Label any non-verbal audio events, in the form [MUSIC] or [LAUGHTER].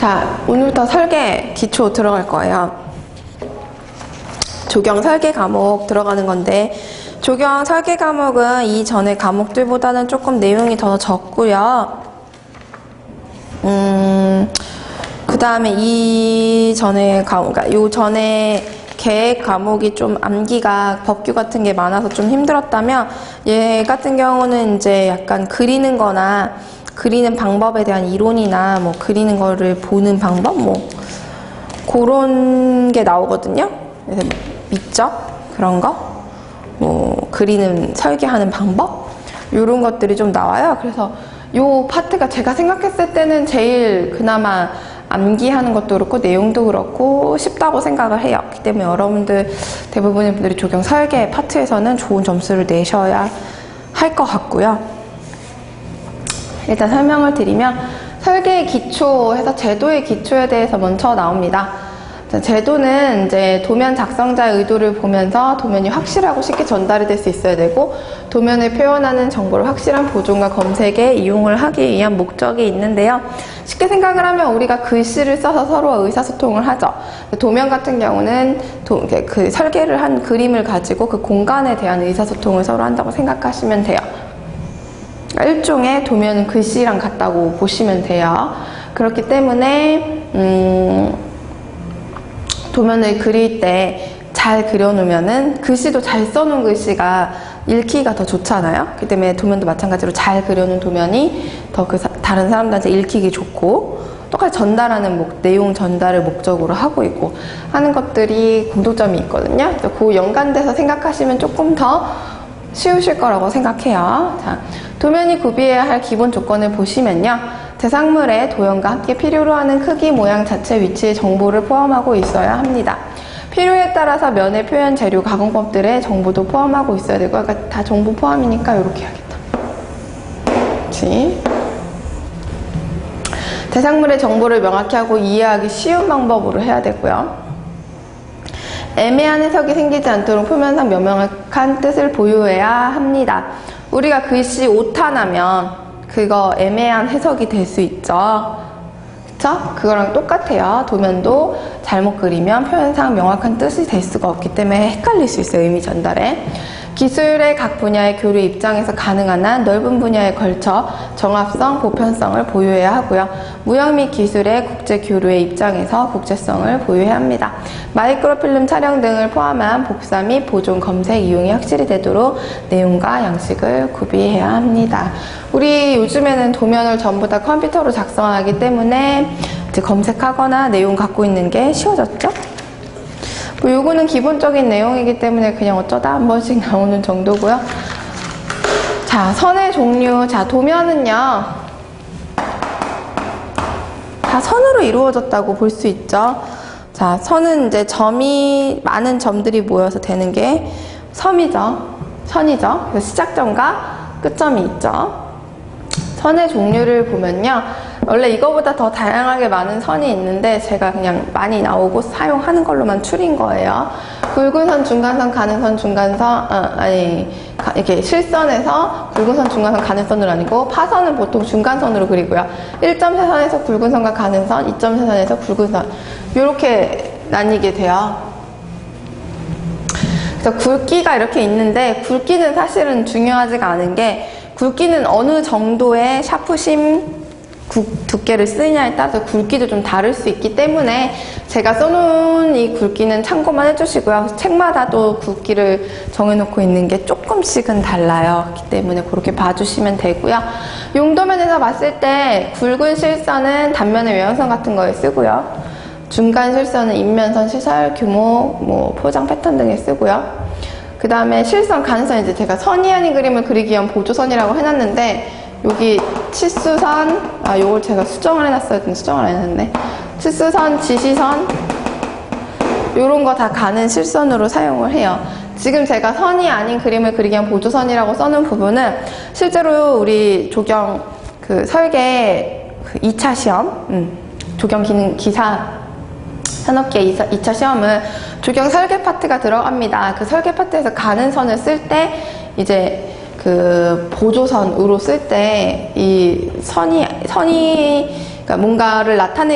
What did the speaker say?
자, 오늘부터 설계 기초 들어갈 거예요. 조경 설계 과목 들어가는 건데, 조경 설계 과목은 이전의 과목들보다는 조금 내용이 더 적고요. 음, 그 다음에 이 전에 과목, 그러니까 요 전에 계획 과목이 좀 암기가 법규 같은 게 많아서 좀 힘들었다면 얘 같은 경우는 이제 약간 그리는 거나 그리는 방법에 대한 이론이나 뭐 그리는 거를 보는 방법 뭐 그런 게 나오거든요. 그래서 미적 그런 거, 뭐 그리는 설계하는 방법 이런 것들이 좀 나와요. 그래서 요 파트가 제가 생각했을 때는 제일 그나마 암기하는 것도 그렇고 내용도 그렇고 쉽다고 생각을 해요. 그렇기 때문에 여러분들 대부분의 분들이 조경 설계 파트에서는 좋은 점수를 내셔야 할 것 같고요. 일단 설명을 드리면 설계의 기초해서 제도의 기초에 대해서 먼저 나옵니다. 자, 제도는 이제 도면 작성자의 의도를 보면서 도면이 확실하고 쉽게 전달이 될 수 있어야 되고 도면을 표현하는 정보를 확실한 보존과 검색에 이용을 하기 위한 목적이 있는데요. 쉽게 생각을 하면 우리가 글씨를 써서 서로와 의사소통을 하죠. 도면 같은 경우는 도- 그 설계를 한 그림을 가지고 그 공간에 대한 의사소통을 서로 한다고 생각하시면 돼요. 일종의 도면은 글씨랑 같다고 보시면 돼요. 그렇기 때문에 음, 도면을 그릴 때 잘 그려놓으면은 글씨도 잘 써놓은 글씨가 읽기가 더 좋잖아요. 그렇기 때문에 도면도 마찬가지로 잘 그려놓은 도면이 더 그 다른 사람들한테 읽히기 좋고 똑같이 전달하는 목, 내용 전달을 목적으로 하고 있고 하는 것들이 공통점이 있거든요. 그 연관돼서 생각하시면 조금 더 쉬우실 거라고 생각해요. 자, 도면이 구비해야 할 기본 조건을 보시면요. 대상물의 도형과 함께 필요로 하는 크기, 모양, 자체, 위치의 정보를 포함하고 있어야 합니다. 필요에 따라서 면의 표현 재료, 가공법들의 정보도 포함하고 있어야 되고, 그러니까 다 정보 포함이니까 이렇게 해야겠다. 그렇지? 대상물의 정보를 명확히 하고 이해하기 쉬운 방법으로 해야 되고요. 애매한 해석이 생기지 않도록 표면상 명확한 뜻을 보유해야 합니다. 우리가 글씨 오타 나면 그거 애매한 해석이 될 수 있죠. 그쵸? 그거랑 똑같아요. 도면도 잘못 그리면 표현상 명확한 뜻이 될 수가 없기 때문에 헷갈릴 수 있어요. 의미 전달에. 기술의 각 분야의 교류 입장에서 가능한 한 넓은 분야에 걸쳐 정합성, 보편성을 보유해야 하고요. 무역 및 기술의 국제 교류의 입장에서 국제성을 보유해야 합니다. 마이크로필름 촬영 등을 포함한 복사 및 보존, 검색, 이용이 확실히 되도록 내용과 양식을 구비해야 합니다. 우리 요즘에는 도면을 전부 다 컴퓨터로 작성하기 때문에 이제 검색하거나 내용 갖고 있는 게 쉬워졌죠? 뭐 요거는 기본적인 내용이기 때문에 그냥 어쩌다 한 번씩 [LAUGHS] 나오는 정도고요. 자, 선의 종류. 자, 도면은요. 다 선으로 이루어졌다고 볼 수 있죠. 자, 선은 이제 점이 많은 점들이 모여서 되는 게 섬이죠. 선이죠. 시작점과 끝점이 있죠. 선의 종류를 보면요. 원래 이거보다 더 다양하게 많은 선이 있는데 제가 그냥 많이 나오고 사용하는 걸로만 추린 거예요. 굵은 선, 중간선, 가는 선, 중간선, 어, 아니, 가- 이렇게 실선에서 굵은 선, 중간선, 가는 선으로 아니고 파선은 보통 중간선으로 그리고요. 1.3선에서 굵은 선과 가는 선, 2.3선에서 굵은 선. 이렇게 나뉘게 돼요. 그래서 굵기가 이렇게 있는데 굵기는 사실은 중요하지가 않은 게 굵기는 어느 정도의 샤프심 굵- 두께를 쓰느냐에 따라서 굵기도 좀 다를 수 있기 때문에 제가 써놓은 이 굵기는 참고만 해주시고요. 책마다 또 굵기를 정해놓고 있는 게 조금씩은 달라요. 그렇기 때문에 그렇게 봐주시면 되고요. 용도면에서 봤을 때 굵은 실선은 단면의 외연선 같은 거에 쓰고요. 중간 실선은 인면선, 시설, 규모, 뭐 포장 패턴 등에 쓰고요. 그 다음에 실선, 가능선 이제 제가 선이 아닌 그림을 그리기 위한 보조선이라고 해놨는데 여기 치수선, 아 요걸 제가 수정을 해놨어야 했는데 수정을 안 했는데 치수선, 지시선 요런 거 다 가는 실선으로 사용을 해요. 지금 제가 선이 아닌 그림을 그리기 위한 보조선이라고 써놓은 부분은 실제로 우리 조경 그 설계 그 2차 시험, 음, 조경 기능 기사 산업계 2차 시험은 조경 설계 파트가 들어갑니다. 그 설계 파트에서 가는 선을 쓸 때 이제 그 보조선으로 쓸 때 이 선이 선이 그러니까 뭔가를 나타내기